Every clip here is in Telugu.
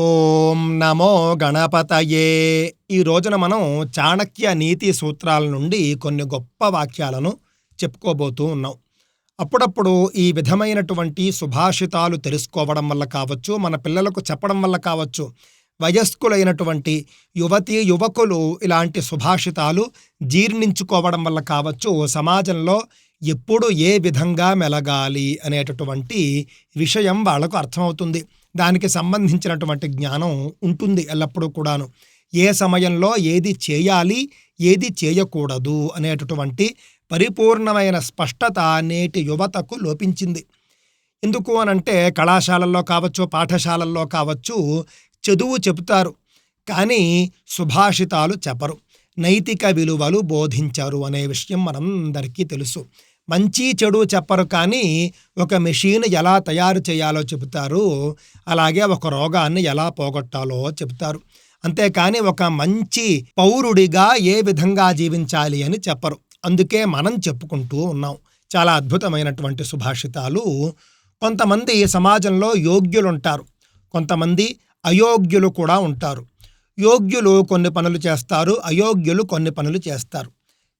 ఓం నమో గణపతయే. ఈ రోజున మనం చాణక్య నీతి సూత్రాల నుండి కొన్ని గొప్ప వాక్యాలను చెప్పుకోబోతూ ఉన్నాం. అప్పుడప్పుడు ఈ విధమైనటువంటి సుభాషితాలు తెలుసుకోవడం వల్ల కావచ్చు మన పిల్లలకు చెప్పడం వల్ల కావచ్చు వయస్కులైనటువంటి యువతి యువకులు ఇలాంటి సుభాషితాలు జీర్ణించుకోవడం వల్ల కావచ్చు సమాజంలో ఎప్పుడు ఏ విధంగా మెలగాలి అనేటటువంటి విషయం వాళ్ళకు అర్థమవుతుంది. దానికి సంబంధించినటువంటి జ్ఞానం ఉంటుంది ఎల్లప్పుడూ కూడాను. ఏ సమయంలో ఏది చేయాలి ఏది చేయకూడదు అనేటటువంటి పరిపూర్ణమైన స్పష్టత నేటి యువతకు లోపించింది. ఎందుకు అనంటే కళాశాలల్లో కావచ్చు పాఠశాలల్లో కావచ్చు చదువు చెబుతారు. కానీ సుభాషితాలు చెప్పరు. నైతిక విలువలు బోధించారు అనే విషయం మనందరికీ తెలుసు. మంచి చెడు చెప్పరు కానీ ఒక మెషిన్ ఎలా తయారు చేయాలో చెబుతారు. అలాగే ఒక రోగాన్ని ఎలా పోగొట్టాలో చెబుతారు. అంతేకాని ఒక మంచి పౌరుడిగా ఏ విధంగా జీవించాలి అని చెప్పరు. అందుకే మనం చెప్పుకుంటూ ఉన్నాం. చాలా అద్భుతమైనటువంటి సుభాషితాలు. కొంతమంది సమాజంలో యోగ్యులుంటారు. కొంతమంది అయోగ్యులు కూడా ఉంటారు. యోగ్యులు కొన్ని పనులు చేస్తారు అయోగ్యులు కొన్ని పనులు చేస్తారు.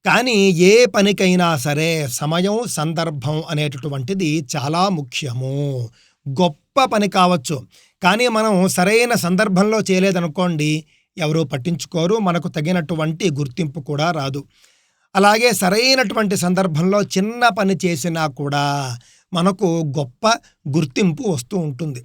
కానీ ఏ పనికైనా సరే సమయం సందర్భం అనేటటువంటిది చాలా ముఖ్యము. గొప్ప పని కావచ్చు. కానీ మనం సరైన సందర్భంలో చేయలేదనుకోండి ఎవరూ పట్టించుకోరు. మనకు తగినటువంటి గుర్తింపు కూడా రాదు. అలాగే సరైనటువంటి సందర్భంలో చిన్న పని చేసినా కూడా మనకు గొప్ప గుర్తింపు వస్తూ ఉంటుంది.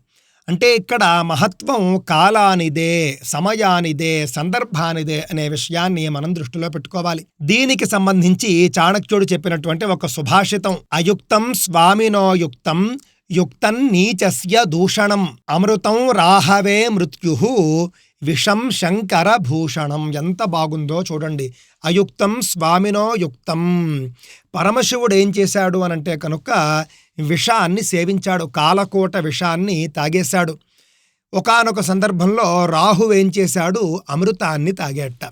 అంటే ఇక్కడ మహత్వం కాలానిదే సమయానిదే సందర్భానిదే అనే విషయాన్ని మనం దృష్టిలో పెట్టుకోవాలి. దీనికి సంబంధించి చాణక్యుడు చెప్పినటువంటి ఒక సుభాషితం. అయుక్తం స్వామినోయుక్తం యుక్తం నీచస్య దూషణం అమృతం రాహవే మృత్యు విషం శంకర భూషణం. ఎంత బాగుందో చూడండి. అయుక్తం స్వామినో యుక్తం పరమశివుడు ఏం చేశాడు అనంటే కనుక విషాన్ని సేవించాడు కాలకోట విషాన్ని తాగేశాడు. ఒకనొక సందర్భంలో రాహు ఏం చేశాడు? అమృతాన్ని తాగేట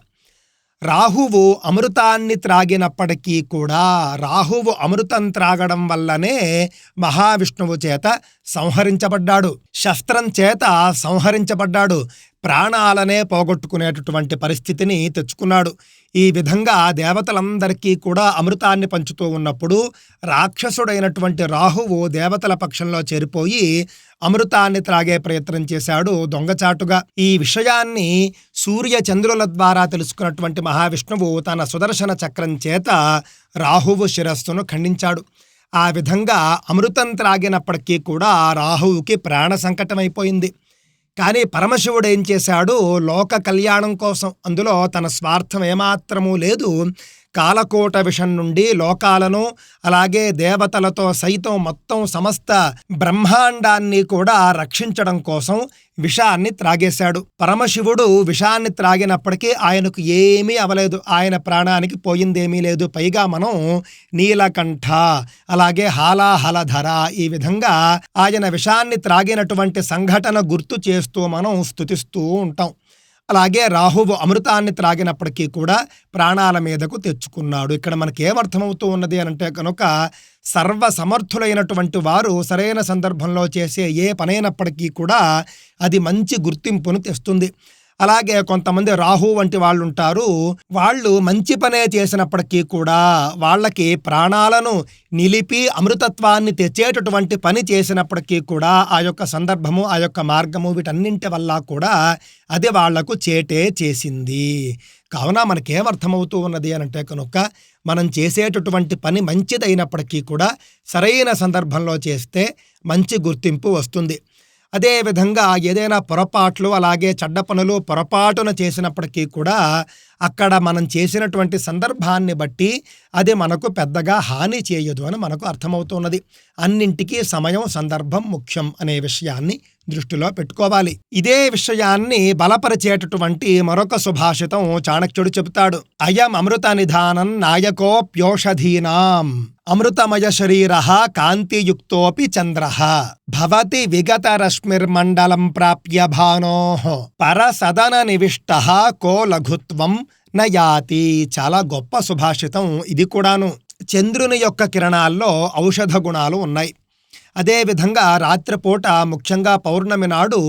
రాహువు అమృతాన్ని త్రాగినప్పటికీ కూడా రాహువు అమృతం త్రాగడం వల్లనే మహావిష్ణువు చేత సంహరించబడ్డాడు. శస్త్రం చేత సంహరించబడ్డాడు. ప్రాణాలనే పోగొట్టుకునేటటువంటి పరిస్థితిని తెచ్చుకున్నాడు. ఈ విధంగా దేవతలందరికీ కూడా అమృతాన్ని పంచుతూ ఉన్నప్పుడు రాక్షసుడైనటువంటి రాహువు దేవతల పక్షంలో చేరిపోయి అమృతాన్ని త్రాగే ప్రయత్నం చేశాడు దొంగచాటుగా. ఈ విషయాన్ని సూర్య చంద్రుల ద్వారా తెలుసుకున్నటువంటి మహావిష్ణువు తన సుదర్శన చక్రం చేత రాహువు శిరస్సును ఖండించాడు. ఆ విధంగా అమృతం త్రాగినప్పటికీ కూడా రాహువుకి ప్రాణ సంకటమైపోయింది. కానీ పరమశివుడు ఏం చేశాడు? లోక కళ్యాణం కోసం అందులో తన స్వార్థం ఏమాత్రమూ లేదు. కాలకోట విషం నుండి లోకాలను అలాగే దేవతలతో సైతం మొత్తం సమస్త బ్రహ్మాండాన్ని కూడా రక్షించడం కోసం విషాన్ని త్రాగేశాడు. పరమశివుడు విషాన్ని త్రాగినప్పటికీ ఆయనకు ఏమీ అవలేదు. ఆయన ప్రాణానికి పోయిందేమీ లేదు. పైగా మనం నీలకంఠ అలాగే హాలాహలధర ఈ విధంగా ఆయన విషాన్ని త్రాగినటువంటి సంఘటన గుర్తు చేస్తూ మనం స్థుతిస్తూ ఉంటాం. అలాగే రాహువు అమృతాన్ని త్రాగినప్పటికీ కూడా ప్రాణాల మీదకు తెచ్చుకున్నాడు. ఇక్కడ మనకి ఏమర్థమవుతూ ఉన్నది అంటే కనుక సర్వ సమర్థులైనటువంటి వారు సరైన సందర్భంలో చేసే ఏ పనైనప్పటికీ కూడా అది మంచి గుర్తింపును తెస్తుంది. అలాగే కొంతమంది రాహు వంటి వాళ్ళు ఉంటారు వాళ్ళు మంచి పనే చేసినప్పటికీ కూడా వాళ్ళకి ప్రాణాలను నిలిపి అమృతత్వాన్ని తెచ్చేటటువంటి పని చేసినప్పటికీ కూడా ఆ యొక్క సందర్భము ఆ యొక్క మార్గము వీటన్నింటి వల్ల కూడా అది వాళ్ళకు చేటే చేసింది. కావున మనకేమర్థమవుతూ ఉన్నది అని అంటే కనుక మనం చేసేటటువంటి పని మంచిదైనప్పటికీ కూడా సరైన సందర్భంలో చేస్తే మంచి గుర్తింపు వస్తుంది. అదేవిధంగా ఏదైనా పొరపాట్లు అలాగే చెడ్డ పనులు పొరపాటున చేసినప్పటికీ కూడా అక్కడ మనం చేసినటువంటి సందర్భాన్ని బట్టి అది మనకు పెద్దగా హాని చేయదు అని మనకు అర్థమవుతున్నది. అన్నింటికీ సమయం సందర్భం ముఖ్యం అనే విషయాన్ని దృష్టిలో పెట్టుకోవాలి. ఇదే విషయాన్ని బలపరిచేటటువంటి మరొక సుభాషితం చాణక్యుడు చెబుతాడు. అయం అమృత నిధానం నాయకోప్యోషధీనాం. అమృతమయ శరీర కాంతియుక్తోపి చంద్ర భవతి విగత రశ్మిర్మండలం ప్రాప్య భానో పరసదన నివిష్ట కో లఘుత్వం నయాతి. చాలా గొప్ప సుభాషితం ఇది కూడాను. చంద్రుని యొక్క కిరణాల్లో ఔషధ గుణాలు ఉన్నాయి. అదేవిధంగా రాత్రిపూట ముఖ్యంగా పౌర్ణమి నాడు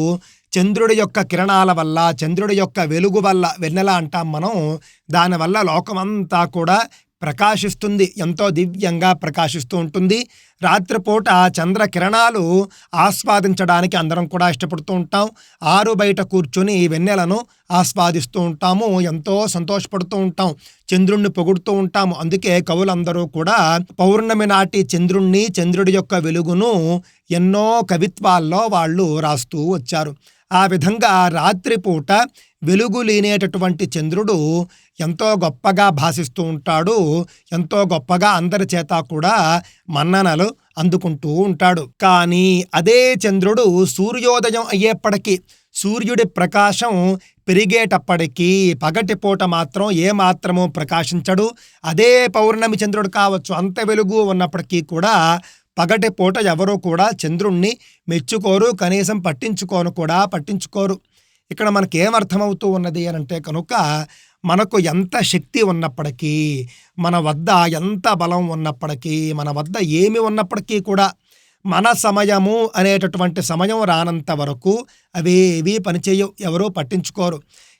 చంద్రుడి యొక్క కిరణాల వల్ల చంద్రుడి యొక్క వెలుగు వల్ల వెన్నెల అంటాం మనం. దానివల్ల లోకమంతా కూడా ప్రకాశిస్తుంది. ఎంతో దివ్యంగా ప్రకాశిస్తూ ఉంటుంది. రాత్రిపూట చంద్ర కిరణాలు ఆస్వాదించడానికి అందరం కూడా ఇష్టపడుతూ ఉంటాం. ఆరు బయట కూర్చొని వెన్నెలను ఆస్వాదిస్తూ ఉంటాము. ఎంతో సంతోషపడుతూ ఉంటాం. చంద్రుణ్ణి పొగుడుతూ ఉంటాము. అందుకే కవులందరూ కూడా పౌర్ణమి నాటి చంద్రుణ్ణి చంద్రుడి యొక్క వెలుగును ఎన్నో కవిత్వాల్లో వాళ్ళు రాస్తూ వచ్చారు. ఆ విధంగా రాత్రిపూట వెలుగు లేనేటటువంటి చంద్రుడు ఎంతో గొప్పగా భాషిస్తూ ఉంటాడు. ఎంతో గొప్పగా అందరి చేత కూడా మన్ననలు అందుకుంటూ ఉంటాడు. కానీ అదే చంద్రుడు సూర్యోదయం అయ్యేప్పటికీ సూర్యుడి ప్రకాశం పెరిగేటప్పటికీ పగటిపూట మాత్రం ఏ ప్రకాశించడు. అదే పౌర్ణమి చంద్రుడు కావచ్చు అంత వెలుగు ఉన్నప్పటికీ కూడా పగటి పూట ఎవరూ కూడా చంద్రుణ్ణి మెచ్చుకోరు కనీసం పట్టించుకోను కూడా పట్టించుకోరు. ఇక్కడ మనకేమర్థమవుతూ ఉన్నది అని అంటే కనుక మనకు ఎంత శక్తి ఉన్నప్పటికీ మన వద్ద ఎంత బలం ఉన్నప్పటికీ మన వద్ద ఏమి ఉన్నప్పటికీ కూడా మన సమయము అనేటటువంటి సమయం రానంత వరకు అవేవి పనిచేయవు ఎవరూ పట్టించుకోరు.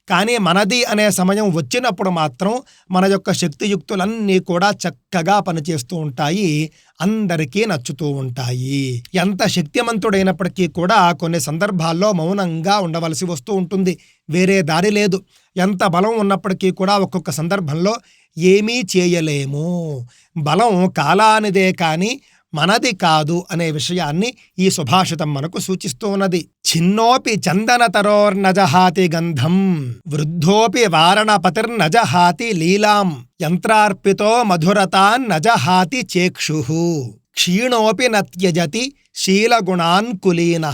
కానీ మనది అనే సమయం వచ్చినప్పుడు మాత్రం మన యొక్క శక్తియుక్తులన్నీ కూడా చక్కగా పనిచేస్తూ ఉంటాయి అందరికీ నచ్చుతూ ఉంటాయి. ఎంత శక్తిమంతుడైనప్పటికీ కూడా కొన్ని సందర్భాల్లో మౌనంగా ఉండవలసి వస్తూ ఉంటుంది. వేరే దారి లేదు. ఎంత బలం ఉన్నప్పటికీ కూడా ఒక్కొక్క సందర్భంలో ఏమీ చేయలేము. బలం కాలానిదే కానీ మనది కాదు అనే విషయాన్ని ఈ సుభాషితం మనకు సూచిస్తూ ఉన్నది చిన్నోపి చందనతరోర్నజహాతి గంధం వృద్ధోపి వారణపతిర్నజహాతి లీలాం యంత్రార్పితో మధురతాన్నజహాతి చేక్షు క్షీణోపి నత్యజతి శీలగుణాన్ కులీన.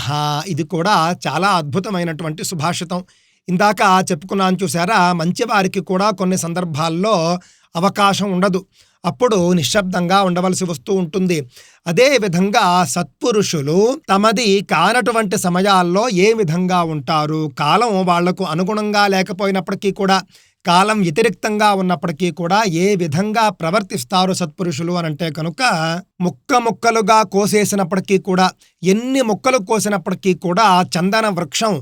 ఇది కూడా చాలా అద్భుతమైనటువంటి సుభాషితం. ఇందాక చెప్పుకున్నాను చూసారా మంచివారికి కూడా కొన్ని సందర్భాల్లో అవకాశం ఉండదు. అప్పుడు నిశ్శబ్దంగా ఉండవలసి వస్తూ ఉంటుంది. అదే విధంగా సత్పురుషులు తమది కానటువంటి సమయాల్లో ఏ విధంగా ఉంటారు? కాలం వాళ్ళకు అనుగుణంగా లేకపోయినప్పటికీ కూడా కాలం వ్యతిరిక్తంగా ఉన్నప్పటికీ కూడా ఏ విధంగా ప్రవర్తిస్తారు సత్పురుషులు అని అంటే కనుక ముక్క ముక్కలుగా కోసేసినప్పటికీ కూడా ఎన్ని ముక్కలు కోసినప్పటికీ కూడా చందన వృక్షం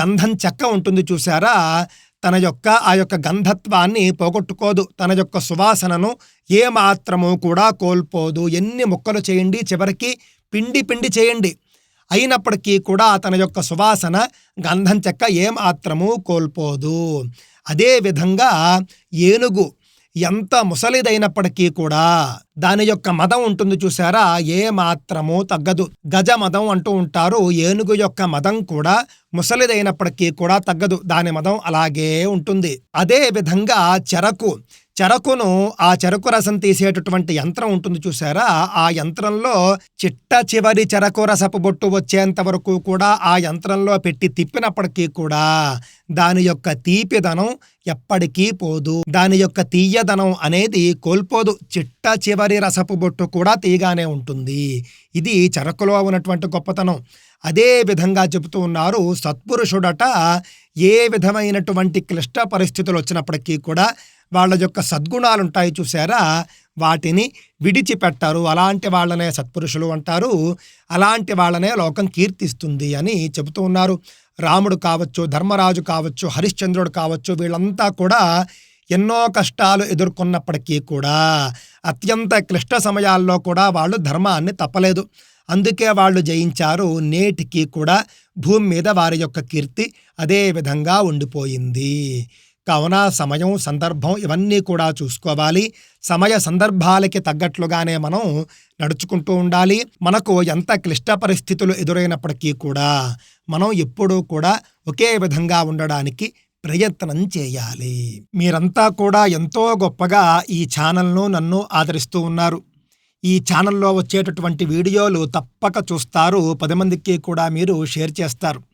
గంధం చెక్క ఉంటుంది చూసారా తన యొక్క ఆ యొక్క గంధత్వాన్ని పోగొట్టుకోదు. తన యొక్క సువాసనను ఏ మాత్రము కూడా కోల్పోదు. ఎన్ని ముక్కలు చేయండి చివరికి పిండి పిండి చేయండి. అయినప్పటికీ కూడా తన యొక్క సువాసన గంధం చెక్క ఏమాత్రము కోల్పోదు. అదే విధంగా ఏనుగు ఎంత ముసలిదైనప్పటికీ కూడా దాని యొక్క మదం ఉంటుంది చూసారా ఏ మాత్రము తగ్గదు. గజ మదం అంటూ ఉంటారు. ఏనుగు యొక్క మదం కూడా ముసలిదైనప్పటికీ కూడా తగ్గదు. దాని మదం అలాగే ఉంటుంది. అదే విధంగా చెరకు. చెరకును ఆ చెరకు రసం తీసేటటువంటి యంత్రం ఉంటుంది చూసారా ఆ యంత్రంలో చిట్ట చివరి చెరకు రసపు బొట్టు వచ్చేంత వరకు కూడా ఆ యంత్రంలో పెట్టి తిప్పినప్పటికీ కూడా దాని యొక్క తీపిదనం ఎప్పటికీ పోదు. దాని యొక్క తీయదనం అనేది కోల్పోదు. చిట్ట చివరి రసపు బొట్టు కూడా తీగానే ఉంటుంది. ఇది చెరకులో ఉన్నటువంటి గొప్పతనం. అదే విధంగా చెబుతూ ఉన్నారు సత్పురుషుడట. ఏ విధమైనటువంటి క్లిష్ట పరిస్థితులు వచ్చినప్పటికీ కూడా వాళ్ళ యొక్క సద్గుణాలు ఉంటాయి చూసారా వాటిని విడిచిపెట్టారు. అలాంటి వాళ్ళనే సత్పురుషులు అంటారు. అలాంటి వాళ్ళనే లోకం కీర్తిస్తుంది అని చెబుతూ ఉన్నారు. రాముడు కావచ్చు ధర్మరాజు కావచ్చు హరిశ్చంద్రుడు కావచ్చు వీళ్ళంతా కూడా ఎన్నో కష్టాలు ఎదుర్కొన్నప్పటికీ కూడా అత్యంత క్లిష్ట సమయాల్లో కూడా వాళ్ళు ధర్మాన్ని తప్పలేదు. అందుకే వాళ్ళు జయించారు. నేటికి కూడా భూమి మీద వారి యొక్క కీర్తి అదే విధంగా ఉండిపోయింది. కావున సమయం సందర్భం ఇవన్నీ కూడా చూసుకోవాలి. సమయ సందర్భాలకి తగ్గట్లుగానే మనం నడుచుకుంటూ ఉండాలి. మనకు ఎంత క్లిష్ట పరిస్థితులు ఎదురైనప్పటికీ కూడా మనం ఎప్పుడూ కూడా ఒకే విధంగా ఉండడానికి ప్రయత్నం చేయాలి. మీరంతా కూడా ఎంతో గొప్పగా ఈ ఛానల్ను నన్ను ఆదరిస్తూ ఉన్నారు. ఈ ఛానల్లో వచ్చేటటువంటి వీడియోలు తప్పక చూస్తారు. పది మందికి కూడా మీరు షేర్ చేస్తారు.